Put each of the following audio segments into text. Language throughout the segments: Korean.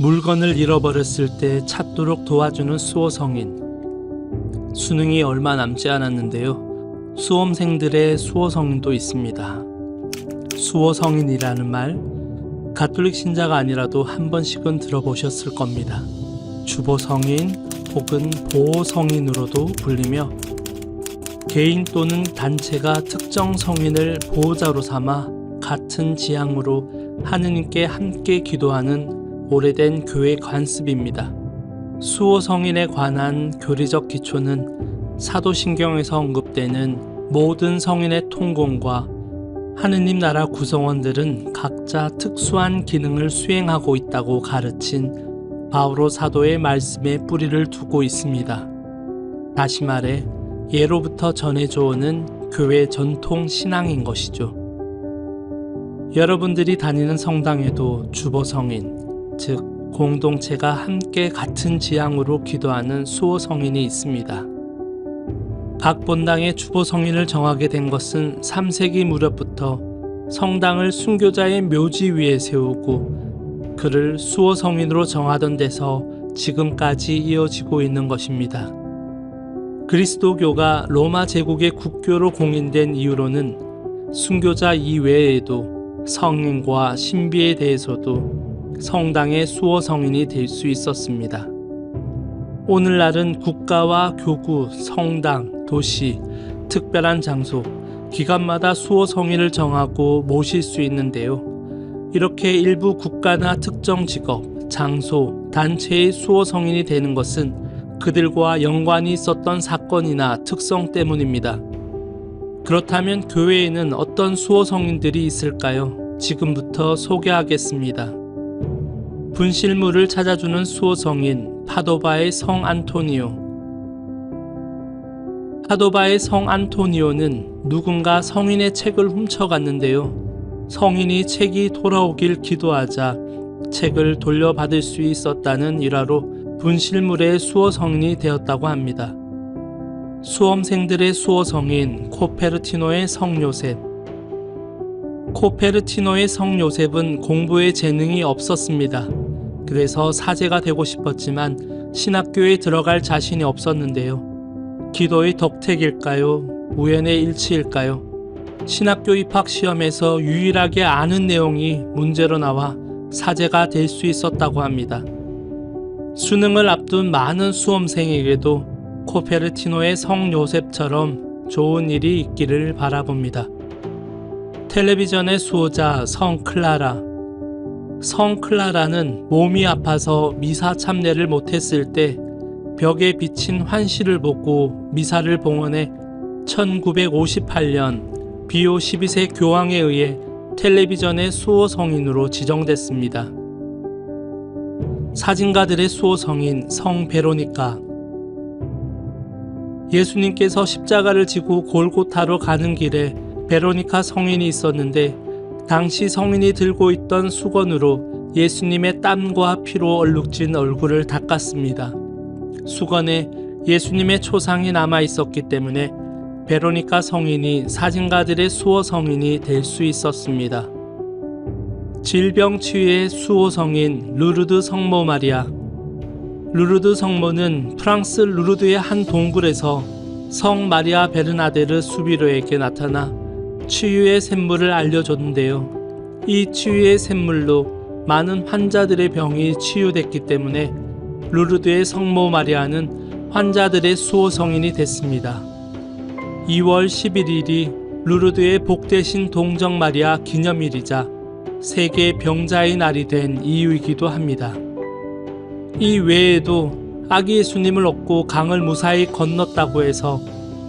물건을 잃어버렸을 때 찾도록 도와주는 수호 성인. 수능이 얼마 남지 않았는데요. 수험생들의 수호 성인도 있습니다. 수호 성인이라는 말, 가톨릭 신자가 아니라도 한 번씩은 들어보셨을 겁니다. 주보 성인 혹은 보호 성인으로도 불리며 개인 또는 단체가 특정 성인을 보호자로 삼아 같은 지향으로 하느님께 함께 기도하는 오래된 교회 관습입니다. 수호 성인에 관한 교리적 기초는 사도신경에서 언급되는 모든 성인의 통공과 하느님 나라 구성원들은 각자 특수한 기능을 수행하고 있다고 가르친 바오로 사도의 말씀에 뿌리를 두고 있습니다. 다시 말해 예로부터 전해져 오는 교회 전통 신앙인 것이죠. 여러분들이 다니는 성당에도 주보 성인, 즉 공동체가 함께 같은 지향으로 기도하는 수호 성인이 있습니다. 각 본당의 주보 성인을 정하게 된 것은 3세기 무렵부터 성당을 순교자의 묘지 위에 세우고 그를 수호 성인으로 정하던 데서 지금까지 이어지고 있는 것입니다. 그리스도교가 로마 제국의 국교로 공인된 이후로는 순교자 이외에도 성인과 신비에 대해서도 성당의 수호 성인이 될 수 있었습니다. 오늘날은 국가와 교구, 성당, 도시, 특별한 장소, 기관마다 수호 성인을 정하고 모실 수 있는데요. 이렇게 일부 국가나 특정 직업, 장소, 단체의 수호 성인이 되는 것은 그들과 연관이 있었던 사건이나 특성 때문입니다. 그렇다면 교회에는 어떤 수호 성인들이 있을까요? 지금부터 소개하겠습니다. 분실물을 찾아주는 수호 성인 파도바의 성 안토니오. 파도바의 성 안토니오는 누군가 성인의 책을 훔쳐갔는데요. 성인이 책이 돌아오길 기도하자 책을 돌려받을 수 있었다는 일화로 분실물의 수호 성인이 되었다고 합니다. 수험생들의 수호 성인 코페르티노의 성 요셉. 코페르티노의 성 요셉은 공부에 재능이 없었습니다. 그래서 사제가 되고 싶었지만 신학교에 들어갈 자신이 없었는데요. 기도의 덕택일까요? 우연의 일치일까요? 신학교 입학 시험에서 유일하게 아는 내용이 문제로 나와 사제가 될 수 있었다고 합니다. 수능을 앞둔 많은 수험생에게도 코페르티노의 성 요셉처럼 좋은 일이 있기를 바라봅니다. 텔레비전의 수호자 성 클라라. 성 클라라는 몸이 아파서 미사 참례를 못했을 때 벽에 비친 환시를 보고 미사를 봉헌해 1958년 비오 12세 교황에 의해 텔레비전의 수호 성인으로 지정됐습니다. 사진가들의 수호 성인 성 베로니카 예수님께서 십자가를 지고 골고타로 가는 길에 베로니카 성인이 있었는데 당시 성인이 들고 있던 수건으로 예수님의 땀과 피로 얼룩진 얼굴을 닦았습니다. 수건에 예수님의 초상이 남아 있었기 때문에 베로니카 성인이 사진가들의 수호 성인이 될 수 있었습니다. 질병 치유의 수호 성인 루르드 성모 마리아. 루르드 성모는 프랑스 루르드의 한 동굴에서 성 마리아 베르나데르 수비로에게 나타나 치유의 샘물을 알려줬는데요. 이 치유의 샘물로 많은 환자들의 병이 치유됐기 때문에 루르드의 성모 마리아는 환자들의 수호 성인이 됐습니다. 2월 11일이 루르드의 복되신 동정 마리아 기념일이자 세계 병자의 날이 된 이유이기도 합니다. 이 외에도 아기 예수님을 얻고 강을 무사히 건넜다고 해서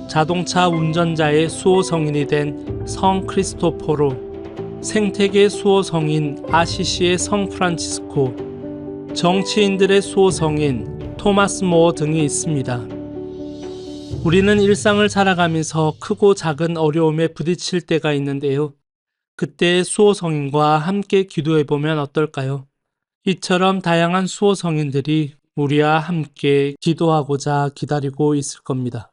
자동차 운전자의 수호 성인이 된 성 크리스토포로, 생태계 수호 성인 아시시의 성 프란치스코, 정치인들의 수호 성인 토마스 모어 등이 있습니다. 우리는 일상을 살아가면서 크고 작은 어려움에 부딪힐 때가 있는데요. 그때 수호 성인과 함께 기도해 보면 어떨까요? 이처럼 다양한 수호 성인들이 우리와 함께 기도하고자 기다리고 있을 겁니다.